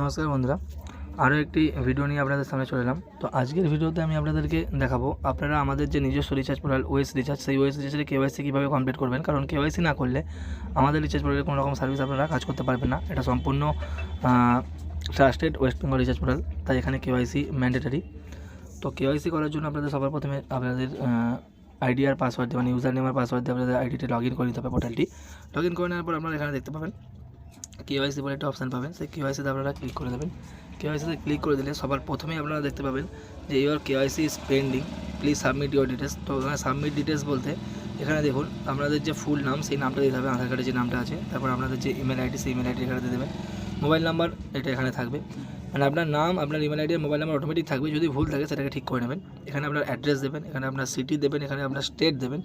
নমস্কার বন্ধুরা, আরও একটি ভিডিও নিয়ে আপনাদের সামনে চলে এলাম। তো আজকের ভিডিওতে আমি আপনাদেরকে দেখাবো, আপনারা আমাদের যে নিজস্ব রিচার্জ পোর্টাল ওয়েস রিচার্জ সেই ওয়েস রিচার্জের কেওয়াইসি কীভাবে কমপ্লিট করবেন? কারণ কেওয়াইসি না করলে আমাদের রিচার্জ পোর্টালে কোনো রকম সার্ভিস আপনারা কাজ করতে পারবেন না। এটা সম্পূর্ণ trusted West Bengal recharge portal তাই এখানে কেওয়াইসি ম্যান্ডেটারি তো কেওয়াইসি করার জন্য আপনাদের সবার প্রথমে আপনাদের আইডি আর পাসওয়ার্ড দিয়ে মানে ইউজার নেম আর পাসওয়ার্ড দিয়ে আপনাদের আইডিটি লগ ইন করে নিতে হবে পোর্টালটি লগ ইন করে নেওয়ার পর আপনারা এখানে দেখতে পাবেন কেওয়াইসি বলে একটা অপশান পাবেন। সেই কেওয়াইসিতে আপনারা ক্লিক করে দেবেন। কেওয়াইসিতে ক্লিক করে দিলে সবার প্রথমেই আপনারা দেখতে পাবেন যে your KYC is pending please submit your details তো ওখানে সাবমিট ডিটেলস বলতে এখানে দেখুন, আপনাদের যে ফুল নাম, সেই নামটা দিতে হবে। আধার কার্ডের যে নামটা আছে, তারপর আপনাদের যে ইমেল আইডি সেই ইমেল আইডি এখানে দিয়ে দেবেন। মোবাইল নাম্বার এটা এখানে থাকবে। মানে আপনার নাম, আপনার email ID mobile number automatic থাকবে। যদি ভুল থাকে সেটাকে ঠিক করে নেবেন। এখানে আপনার অ্যাড্রেস দেবেন, এখানে আপনার সিটি দেবেন, এখানে আপনার স্টেট দেবেন।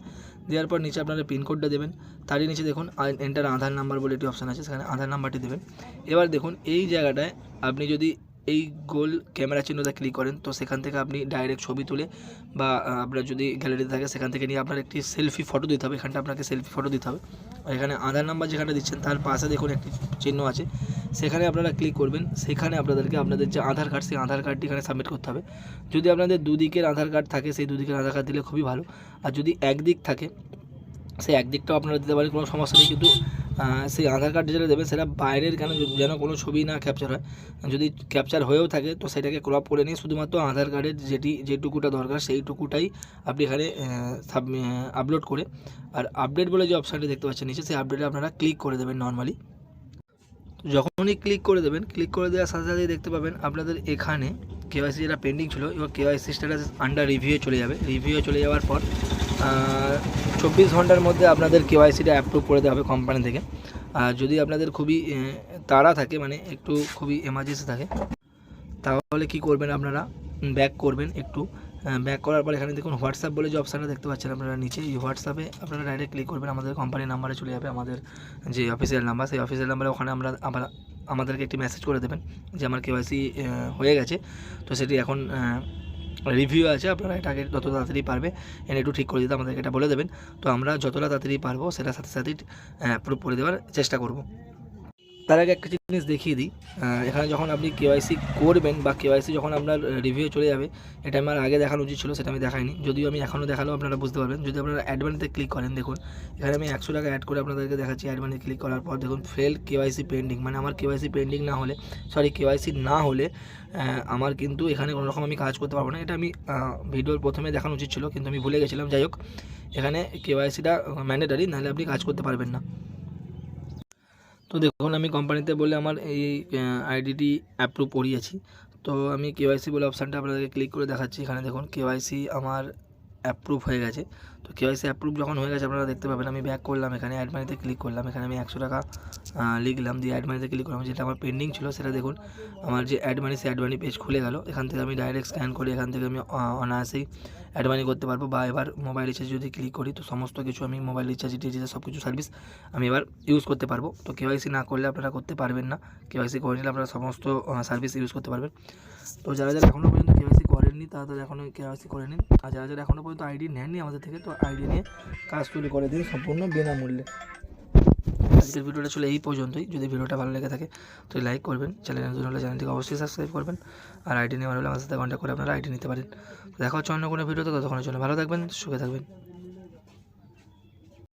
দেওয়ার পর নিচে আপনারা পিনকোডটা দেবেন। তারই নিচে দেখুন এন্টার আধার নাম্বার বলে একটি অপশান আছে, সেখানে আধার নাম্বারটি দেবেন। এবার দেখুন, এই জায়গাটায় আপনি যদি এই গোল ক্যামেরা চিহ্নটা ক্লিক করেন, তো সেখান থেকে আপনি ডাইরেক্ট ছবি তুলে বা আপনার যদি গ্যালারিতে থাকে, সেখান থেকে নিয়ে আপনার একটি সেলফি ফটো দিতে হবে। এখানটা আপনাকে সেলফি ফটো দিতে হবে। আর এখানে আধার নাম্বার যেখানে দিচ্ছেন, তার পাশে দেখুন একটি চিহ্ন আছে। সেখানে আপনারা ক্লিক করবেন। সেখানে আপনাদেরকে আপনাদের যে আধার কার্ড সেই আধার কার্ডটি এখানে সাবমিট করতে হবে। যদি আপনাদের দুদিকের আধার কার্ড থাকে, সেই দুদিকের আধার কার্ড দিলে খুবই ভালো। আর যদি একদিক থাকে, সেই একদিকটাও আপনারা দিতে পারেন, কোনো সমস্যা নেই। কিন্তু সেই আধার কার্ড যেটা দেবেন সেটা বাইরের কেন যেন কোনো ছবি না ক্যাপচার হয়। যদি ক্যাপচার হয়েও থাকে, তো সেটাকে ক্রপ করে নিয়ে শুধুমাত্র আধার কার্ডের যেটি যেটুকুটা দরকার সেইটুকুটাই আপনি এখানে আপলোড করে আর আপডেট বলে যে অপশানটি দেখতে পাচ্ছেন নিচে, সেই আপডেটে আপনারা ক্লিক করে দেবেন নর্মালি যখনই ক্লিক করে দেবেন ক্লিক করে দেওয়ার সাথে সাথেই দেখতে পাবেন আপনাদের এখানে কেওয়াইসি যেটা পেন্ডিং ছিল, এবার কেওয়াইসি স্ট্যাটাস আন্ডার রিভিউ চলে যাবে। রিভিউ চলে যাওয়ার পর চব্বিশ ঘণ্টার মধ্যে আপনাদের কেওয়াইসিটা অ্যাপ্রুভ করে দেওয়া হবে কোম্পানি থেকে। আর যদি আপনাদের খুবই তাড়া থাকে মানে একটু খুবই এমার্জেন্সি থাকে, তাহলে কি করবেন আপনারা? ব্যাক করবেন একটু। ব্যাক করার পর এখানে দেখুন হোয়াটসঅ্যাপ বলে যে অপশানটা দেখতে পাচ্ছেন আপনারা নিচে। এই হোয়াটসঅ্যাপে আপনারা ডাইরেক্ট ক্লিক করবেন, আমাদের কোম্পানির নাম্বারে চলে যাবে, আমাদের যে অফিসিয়াল নাম্বার সেই অফিসিয়াল নাম্বারে ওখানে আমরা আমরা, আমাদেরকে একটি মেসেজ করে দেবেন যে আমার কেওয়াইসি হয়ে গেছে। তো সেটি এখন রিভিউ আছে, আপনারা এটাকে যত তাড়াতাড়ি পারবে, এনে একটু ঠিক করে দিতে আমাদেরকে এটা বলে দেবেন। তো আমরা যতটা তাড়াতাড়ি পারব সেটা সাথে সাথেই অ্যাপ্রুভ করে দেওয়ার চেষ্টা করব। তার আগে একটা জিনিস দেখিয়ে দিই। এখানে যখন আপনি কেওয়াইসি করবেন বা কেওয়াইসি যখন আপনার রিভিউ চলে যাবে এটা আমার আগে দেখানো উচিত ছিল, সেটা আমি দেখাইনি। যদিও আমি এখনও দেখালেও আপনারা বুঝতে পারবেন। যদি আপনারা অ্যাডভান্সে ক্লিক করেন, দেখুন, এখানে আমি একশো টাকা অ্যাড করে আপনাদেরকে দেখাচ্ছি অ্যাডভান্সে ক্লিক করার পর দেখুন ফেল কেওয়াইসি পেন্ডিং মানে আমার কেওয়াইসি পেন্ডিং না হলে সরি কেওয়াইসি না হলে আমার কিন্তু এখানে কোনো রকম আমি কাজ করতে পারব না। এটা আমি ভিডিওর প্রথমে দেখানো উচিত ছিল, কিন্তু আমি ভুলে গেছিলাম। যাই হোক, এখানে কেওয়াইসিটা ম্যান্ডেটারি নাহলে আপনি কাজ করতে পারবেন না। তো দেখুন, আমি কোম্পানিতে বলে আমার এই আইডিটি অ্যাপ্রুভ করিয়েছি। তো আমি কেওয়াইসি বলে অপশানটা আপনাদেরকে ক্লিক করে দেখাচ্ছি। এখানে দেখুন কেওয়াইসি আমার অ্যাপ্রুভ হয়ে গেছে। তো কেওয়াইসি অ্যাপ্রুভ যখন হয়ে গেছে, আপনারা দেখতে পাবেন, আমি ব্যাক করলাম, এখানে অ্যাড মানিতে ক্লিক করলাম, এখানে আমি একশো টাকা লিখলাম, দিয়ে অ্যাড মানিতে ক্লিক করলাম, যেটা আমার পেন্ডিং ছিল, সেটা দেখুন, আমার যে অ্যাড মানি সেই অ্যাড মানি পেজ খুলে গেল। এখান থেকে আমি ডাইরেক্ট স্ক্যান করে, এখান থেকে আমি অনায়াসেই অ্যাড মানি করতে পারব, বা এবার মোবাইল রিচার্জ যদি ক্লিক করি, তো সমস্ত কিছু আমি মোবাইল রিচার্জ টিচার্জ সব কিছু সার্ভিস আমি এবার ইউজ করতে পারব। তো কেওয়াইসি না করলে আপনারা করতে পারবেন না। কেওয়াইসি করে নিলে আপনারা সমস্ত সার্ভিস ইউজ করতে পারবেন। তো যারা যারা এখনও পর্যন্ত করেননি তারা তারা এখনও কেওয়াইসি করে নিন। আর যারা যারা এখনও পর্যন্ত আইডি নেননি আমাদের থেকে, তো আইডি নিয়ে কাজ তৈরি করে দিন সম্পূর্ণ বিনামূল্যে। আজকের ভিডিওটা চলে এই পর্যন্তই। যদি ভিডিওটা ভালো লেগে থাকে, তো লাইক করবেন। চ্যানেল নতুন হলে চ্যানেলটিকে অবশ্যই সাবস্ক্রাইব করবেন। আর আইডি নেওয়ার হলে আমাদের সাথে কন্ট্যাক্ট করে আপনারা আইডি নিতে পারেন। দেখা হচ্ছে অন্য কোনো ভিডিওতে, ততক্ষণের জন্য ভালো থাকবেন, সুখে থাকবেন।